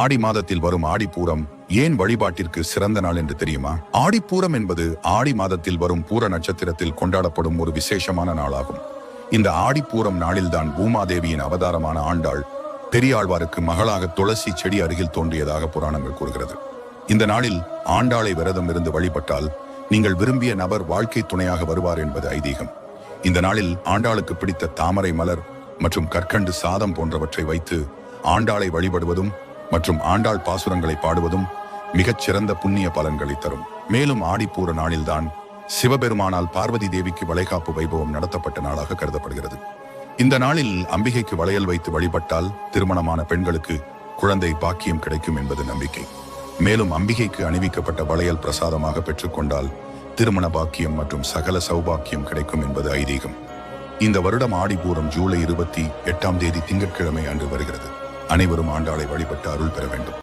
ஆடி மாதத்தில் வரும் ஆடிப்பூரம் ஏன் வழிபாட்டிற்கு சிறந்த நாள் என்று தெரியுமா? ஆடிப்பூரம் என்பது ஆடி மாதத்தில் வரும் பூர நட்சத்திரத்தில் கொண்டாடப்படும் ஒரு விசேஷமான நாளாகும். இந்த ஆடிப்பூரம் நாளில்தான் பூமாதேவியின் அவதாரமான ஆண்டாள் பெரியாழ்வாருக்கு மகளாக துளசி செடி அருகில் தோன்றியதாக புராணங்கள் கூறுகிறது. இந்த நாளில் ஆண்டாளை விரதம் இருந்து வழிபட்டால் நீங்கள் விரும்பிய நபர் வாழ்க்கை துணையாக வருவார் என்பது ஐதீகம். இந்த நாளில் ஆண்டாளுக்கு பிடித்த தாமரை மலர் மற்றும் கற்கண்டு சாதம் போன்றவற்றை வைத்து ஆண்டாளை வழிபடுவதும் மற்றும் ஆண்டாள் பாசுரங்களை பாடுவதும் மிகச் சிறந்த புண்ணிய பலன்களை தரும். மேலும் ஆடிப்பூர நாளில்தான் சிவபெருமானால் பார்வதி தேவிக்கு வளைகாப்பு வைபவம் நடத்தப்பட்ட நாளாக கருதப்படுகிறது. இந்த நாளில் அம்பிகைக்கு வளையல் வைத்து வழிபட்டால் திருமணமான பெண்களுக்கு குழந்தை பாக்கியம் கிடைக்கும் என்பது நம்பிக்கை. மேலும் அம்பிகைக்கு அணிவிக்கப்பட்ட வளையல் பிரசாதமாக பெற்றுக்கொண்டால் திருமண பாக்கியம் மற்றும் சகல சௌபாக்கியம் கிடைக்கும் என்பது ஐதீகம். இந்த வருடம் ஆடிப்பூரம் ஜூலை இருபத்தி எட்டாம் தேதி திங்கட்கிழமை அன்று வருகிறது. அனைவரும் ஆண்டாளை வழிபட்டு அருள் பெற வேண்டும்.